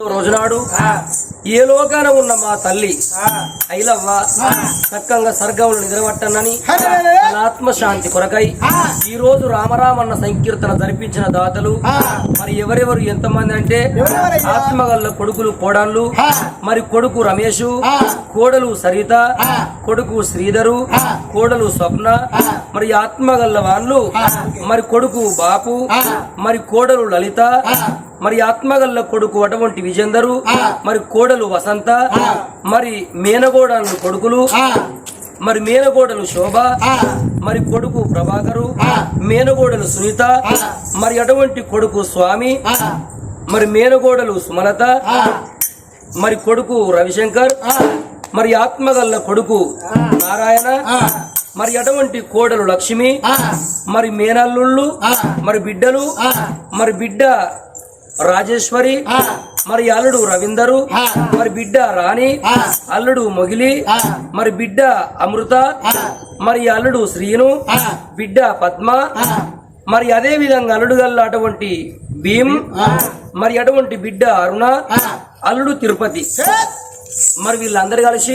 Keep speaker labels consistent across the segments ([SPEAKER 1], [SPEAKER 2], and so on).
[SPEAKER 1] రోజునాడు. ఏ లోకాన ఉన్న మా తల్లి ఐలవ్వ చక్కగా సర్గములు నిద్రపట్టనని ఆత్మశాంతి కొరకై ఈ రోజు రామరామన్న సంకీర్తన జరిపించిన దాతలు మరి ఎవరెవరు ఎంతమంది అంటే ఆత్మగల్ల కొడుకులు కోడళ్ళు మరి కొడుకు రమేషు కోడలు సరిత కొడుకు శ్రీధరు కోడలు స్వప్న మరి ఆత్మగల్ల వాళ్ళు మరి కొడుకు బాపు మరి కోడలు లలిత మరి ఆత్మగల్ల కొడుకు అటువంటి విజేందరు మరి కోడలు వసంత మరి మేనగోడలు కొడుకులు మరి మేనగోడలు శోభ మరి కొడుకు ప్రభాకరు మేనగోడలు సునీత మరి అటువంటి కొడుకు స్వామి మరి మేనగోడలు సుమలత మరి కొడుకు రవిశంకర్ మరి ఆత్మగల్ల కొడుకు నారాయణ మరి అటువంటి కోడలు లక్ష్మి మరి మేనల్లుళ్ళు మరి బిడ్డలు మరి బిడ్డ రాజేశ్వరి మరి అల్లుడు రవీందరు మరి బిడ్డ రాణి అల్లుడు మొగిలి మరి బిడ్డ అమృత మరి అల్లుడు శ్రీను బిడ్డ పద్మ మరి అదే విధంగా అల్లుడు గల్ల అటువంటి భీమ్ మరి అటువంటి బిడ్డ అరుణ అల్లుడు తిరుపతి. మరి వీళ్ళందరూ కలిసి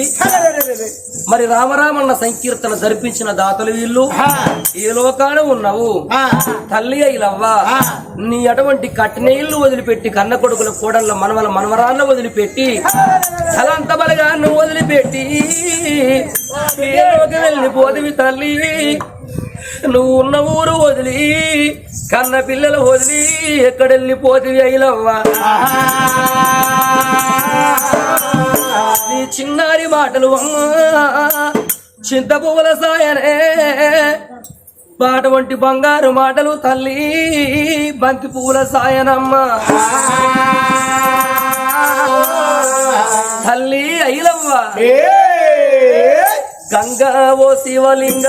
[SPEAKER 1] మరి రామరామన్న సంకీర్తన జరిపించిన దాతలు వీళ్ళు. ఏ లోకాన ఉన్నావు? తల్లి అయిలవ్వ? నీ అటువంటి కట్నీళ్ళు వదిలిపెట్టి కన్న కొడుకుల కోడళ్ళ మనవల మనవరాళ్ళ వదిలిపెట్టి తలంత బలగా నువ్వు వదిలిపెట్టి ఏ లోకి వెళ్ళిపోదివి తల్లి? నువ్వు ఉన్న ఊరు వదిలి కన్న పిల్లలు వదిలి ఎక్కడెళ్ళిపోతివి అయిలవ్వా? నీ చిన్నారి మాటలు అమ్మా. చింత పువ్వుల సాయనే. పాట వంటి బంగారు మాటలు తల్లి. బంతి పువ్వుల సాయనమ్మ. తల్లి అయిలవ్వ గంగా ఓ శివలింగ.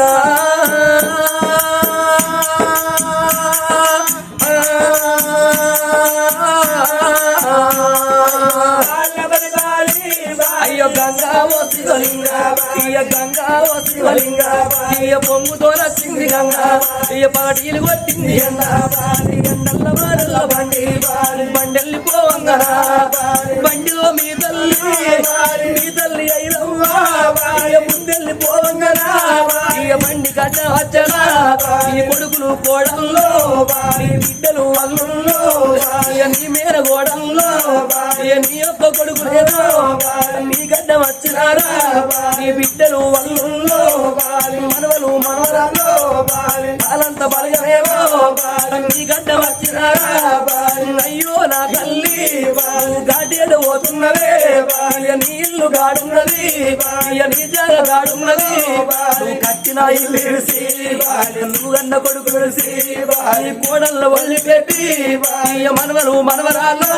[SPEAKER 1] ఓ శివలింగ ఇయ గంగా ఓ శివలింగ ఇయ పొంగుతో నచ్చింది గంగా పాటీలు కొట్టింది ఎండల్ల వాడల్ల బండి బండెల్లి పోవంగనా బండిలో మీ తల్లి మీ తల్లి అయినవ్వా ముందెల్లి బండి కట్ట వచ్చనా ఈ కొడుకులు కోడల్లో నీ బిడ్డలు అల్లుల్లో నీ మేర గోడంలో నీ యొక్క కొడుకులేదో నీ గడ్డ వచ్చినారా నీ బిడ్డలు అల్లుల్లో మనవలు మనవరాల్లో కాలంత బలగలేవో నీ గడ్డ వచ్చినారా అయ్యో నా తల్లి గాడేడు పోతున్నదే ఇయ నీళ్ళు గాడున్నది ఇయ నీ గాడున్నది. నువ్వు కట్టిన ఇల్లు ఇడిసి నువ్వు అన్న కొడుకు విడిసి నీ కోడళ్ళు వదిలిపెట్టి ఇయ మనవలు మనవరాలు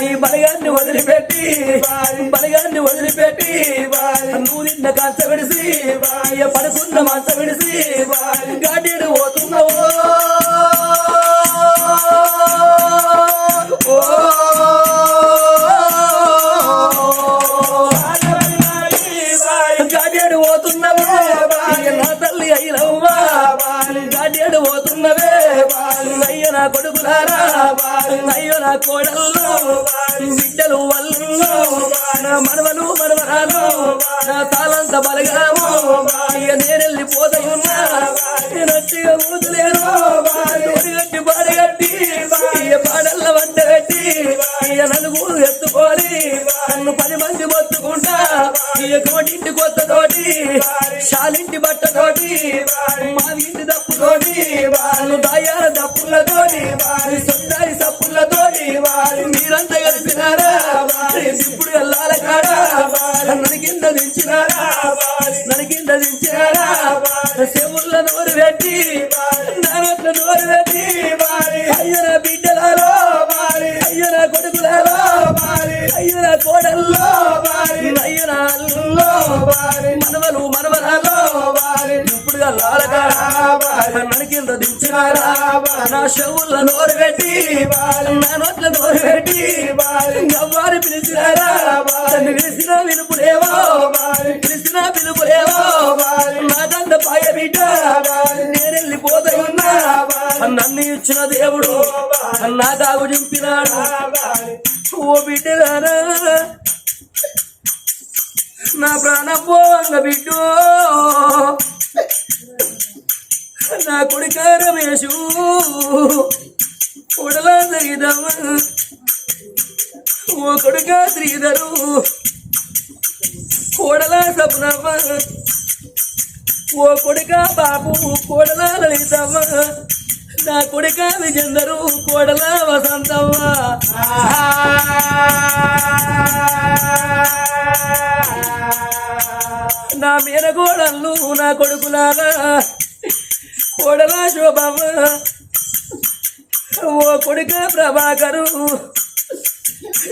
[SPEAKER 1] నీ బలగాన్ని వదిలిపెట్టి బలగాన్ని వదిలిపెట్టి నువ్వు నిన్న కంచ విడిసి ఇయ పడుకున్న మంచ విడిసి గాడేడు నా మనవలు మనవరాలు నా తాళంత బలగాము నేనెళ్ళి నేనెళ్ళిపోతున్నా నచ్చిగా ఊతులేను గట్టి పాడగట్టి ఇక పాడల్ల వంట కట్టి ఇక నలుగురు ఎత్తుకొని నన్ను పది మంది మొత్తుకుంటా. ఇక కోటింటి కొత్త తోటి శాలింటి బట్ట తోటి మా ఇంటి దప్పుతోటి వాళ్ళు దప్పులతోటి వారి సుందరి సప్పులతోటి వారి మీరంతా కలిసినారా? వారి ఇప్పుడు వెళ్ళాల కాడా? నన్ను కింద దించినారా? వారి కింద దించినారా? చెవుల నోరు పెట్టి నరట్ల నోరు పెట్టి వారి అయ్యన బిడ్డలలో వారి అయ్యన కొడుకులలో వారి అయ్యన కోడల్లో వారి అయ్యన అల్లుల్లో మనవలు మనవరాలో కింద దించినారా నా చెవుల నోరు పెట్టి నా నోట్ల నోరు పెట్టి ఎవ్వరు పిలిచినారా నన్ను పిలిచిన విలుపులేవో పిలిచిన పిలుపులేవో నాకంత పాయ బిడ్డ నేను వెళ్ళిపోతా ఉన్నా నన్ను ఇచ్చిన దేవుడు నా దాగు చింపినాడు ఓ బిడ్డలారా నా ప్రాణం పోవంగ బిడ్డు. నా కొడుక రమేషు కొడలా జరిగిదమ్మ ఓ కొడుక శ్రీధరు. కోడల సపునమ్మ. ఓ కొడుక బాబు కోడల లలితమ్మ. నా కొడుక విజందరు కోడల వసంతమ్మ. నా మేనగోడళ్ళు నా కొడుకులాగా కోడల శోభమ్మ ఓ కొడుక ప్రభాకరు.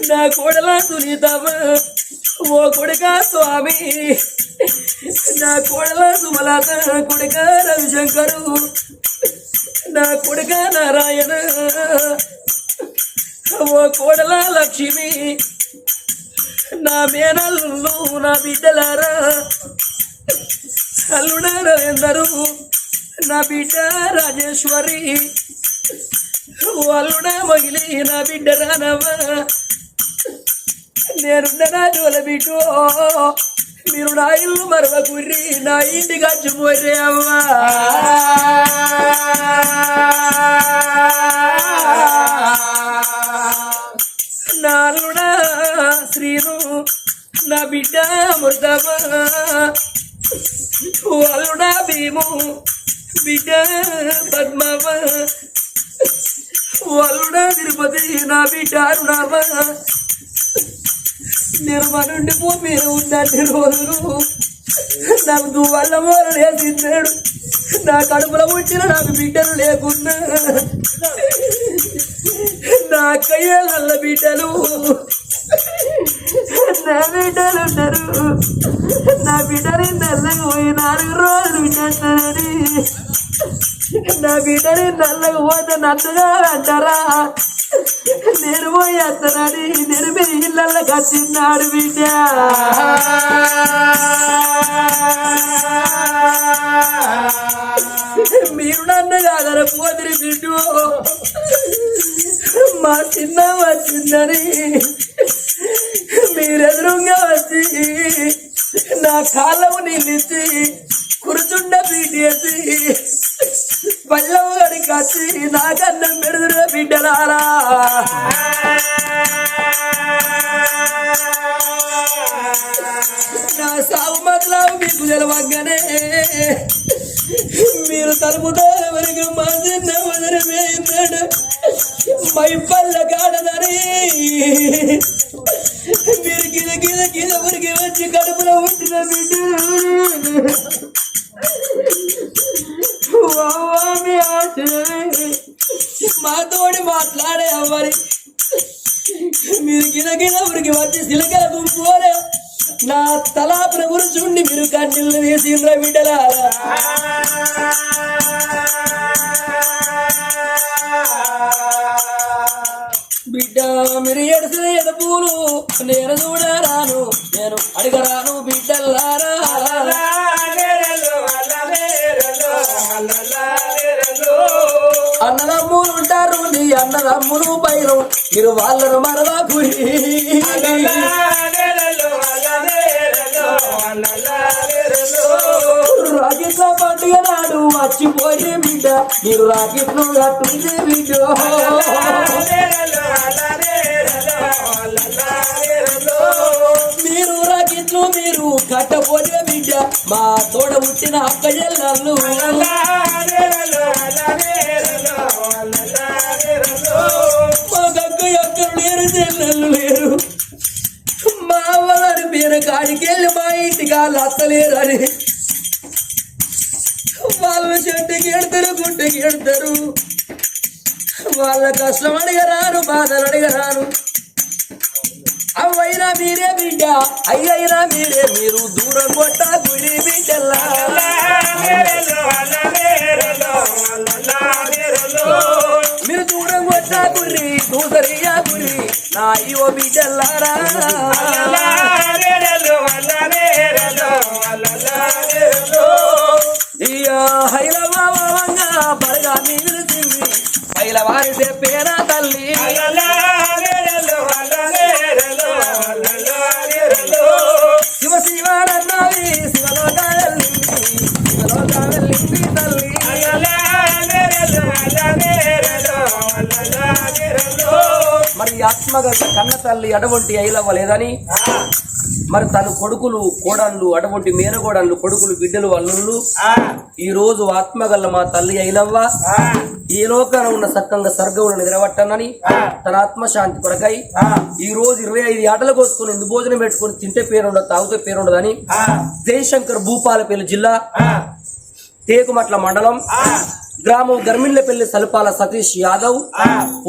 [SPEAKER 1] నా కోడల సునీతమ్మ ఓ కొడుక స్వామి. నా కోడల సుమలత. కొడుక రవిశంకరు. నా కొడుక నారాయణ. ఓ కోడల లక్ష్మి. నా మేనల్లు నా బిడ్డలారా. అల్లుడ నరేందరు నా బిడ్డ రాజేశ్వరి. ఓ అల్లుడ మగిలి నా బిడ్డ రానవ్వ. నేనున్న నా జోల బిడ్డు. మీరు నా ఇల్లు మరవకుర్రి నా ఇంటికి వచ్చిపోరే అవ్వా. నుండి భూమి పో ఉన్నన్ని రోజులు నాకు దువ్వల్ల మూల లేసిన్నాడు నా కడుపులో పుట్టిన నాకు బిడ్డలు లేకున్నా. నా అక్కయ్య నల్ల బిడ్డలు. నా బిడ్డలు ఉన్నారు. నా బిడ్డని నల్లగా పోయి నాలుగు రోజులు వింటారని నా బిడ్డని నల్లగా పోతే నన్నుగా అంటారా? నిర్వయతనని పోయి అత్తనని నేను కట్టినాడు బిడ్డ. మీరు నన్ను కాదర పోదిరి బిడ్డు. మా చిన్న వచ్చిందని మీరెదురుగా వచ్చి నా కాళ్ళము నిలిచి చిన్న వదిలిపోయిందాడు మై పల్ల మీరు గిద గిద గిద ఊరికి వచ్చి కడుపులో ఉంటున్న బిడ్డ. మాతోడి మాట్లాడే అవ్వరి. మీరు గిద గిద ఊరికి వచ్చి సిలకల గుంపులే నా తలాపుల గురించి ఉండి మీరు కన్నీళ్ళు వేసిండ్ర బిడ్డలారా. బిడ్డ మీరు ఎడసిన ఎడపూలు నేను చూడరాను నేను అడగరాను బిడ్డలారా అన్నదమ్ములు ఉంటారు నీ అన్నదమ్ములు పైరు మీరు వాళ్ళను మరవా గురి రాకెట్ల పండుగ నాడు మర్చిపోయే బిడ్డ. మీరు రాకెట్లు కట్టుండే బిడ్డ. మీరు రాకెట్లు మీరు కట్టపోయే బిడ్డ. మా తోడ పుట్టిన అక్క చెల్లెళ్ళు. మా గక్క ఎక్కరు లేరు చెల్లెళ్ళు లేరు. మా అవ్వగారు మీరు కాడికి వెళ్ళి మా ఇంటికి వాళ్ళు అత్తలేరు అని. చెట్టుకి ఎడతారు గుట్టుకి ఎడతారు వాళ్ళ కష్టం అడిగరాను బాధలు అడిగరాను. అవ్వైనా మీరే బిడ్డ అయ్యైనా మీరే మీరు దూరం కొట్ట గుడి బిడ్డల్లా. మీరు దూరం కొట్ట గురి దూసరియా గురి నా ఇవో బిడ్డల్లారా. మీరు కన్న కన్న తల్లి అటువంటి ఐలవ్వ లేదని మరి తన కొడుకులు కోడళ్ళు అటువంటి మేనగోడళ్ళు కొడుకులు బిడ్డలు అల్లుళ్ళు ఈ రోజు ఆత్మగల్ల మా తల్లి ఐలవ్వ ఈ లోకాన ఉన్న సక్కంగా సర్గవులను నిలబట్టనని తన ఆత్మశాంతి కొరకై ఈ రోజు ఇరవై ఐదు ఆటలు కోసుకుని ఎందు భోజనం పెట్టుకుని తింటే పేరుండదు తాగితే పేరుండదని జయశంకర్ భూపాలపల్లి జిల్లా తేకుమట్ల మండలం గ్రామం గర్మిళ్ళపల్లి సల్పాల సతీష్ యాదవ్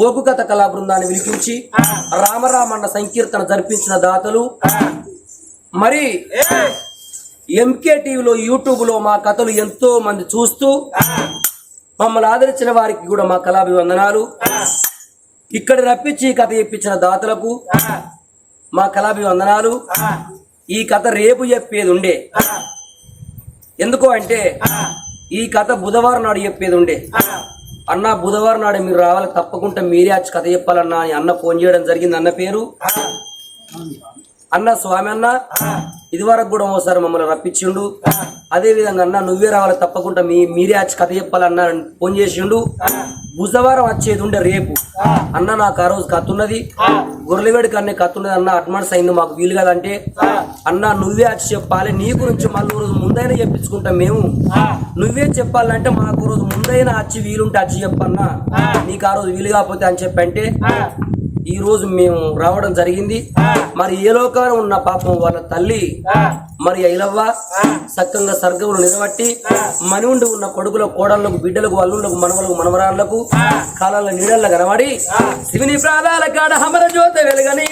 [SPEAKER 1] ఓపు కథ కళా బృందాన్ని పిలిపించి రామరామన్న సంకీర్తన జరిపించిన దాతలు. మరి ఎంకే టీవీలో యూట్యూబ్లో మా కథలు ఎంతో మంది చూస్తూ మమ్మల్ని ఆదరించిన వారికి కూడా మా కళాభివందనాలు. ఇక్కడ రప్పించి ఈ కథ చెప్పించిన దాతలకు మా కళాభివందనాలు. ఈ కథ రేపు చెప్పేది ఉండే. ఎందుకు అంటే ఈ కథ బుధవారం నాడు చెప్పేది ఉండే. అన్న బుధవారం నాడు మీరు రావాలి తప్పకుండా మీరే వచ్చి కథ చెప్పాలన్నా అని అన్న ఫోన్ చేయడం జరిగింది అన్న పేరు? అన్న స్వామి అన్న ఇది వరకు కూడా ఒకసారి మమ్మల్ని రప్పించిండు. అదే విధంగా అన్న నువ్వే రావాలి తప్పకుండా మీ మీరే వచ్చి కథ చెప్పాలన్నా ఫోన్ చేసిండు. బుధవారం వచ్చేది ఉండే రేపు. అన్న నాకు ఆ రోజు కథ ఉన్నది. గొర్రెలవేడికి అన్నీ కథ ఉన్నది అన్న అడ్వాన్స్ అయింది మాకు వీలు కదంటే. అన్న నువ్వే వచ్చి చెప్పాలి. నీ గురించి మళ్ళీ రోజు ముందైనా చెప్పించుకుంటాం మేము. నువ్వే చెప్పాలంటే మాకు రోజు ముందైనా వచ్చి వీలుంటే వచ్చి చెప్పన్నా. నీకు ఆ రోజు వీలు కాకపోతే అని చెప్పంటే. ఈ రోజు మేము రావడం జరిగింది. మరి ఏ లోకాన ఉన్న పాపం వాళ్ళ తల్లి మరి ఐలవ్వ సక్కంగా సర్గములు నిలబట్టి మనివుండి ఉన్న కొడుకుల కోడళ్ళకు బిడ్డలకు అల్లుళ్ళకు మనవలకు మనవరాళ్ళకు కాలాల నీడల్ల కనబడి శివుని ప్రాణాల కాడ హమర జ్యోత వెలుగని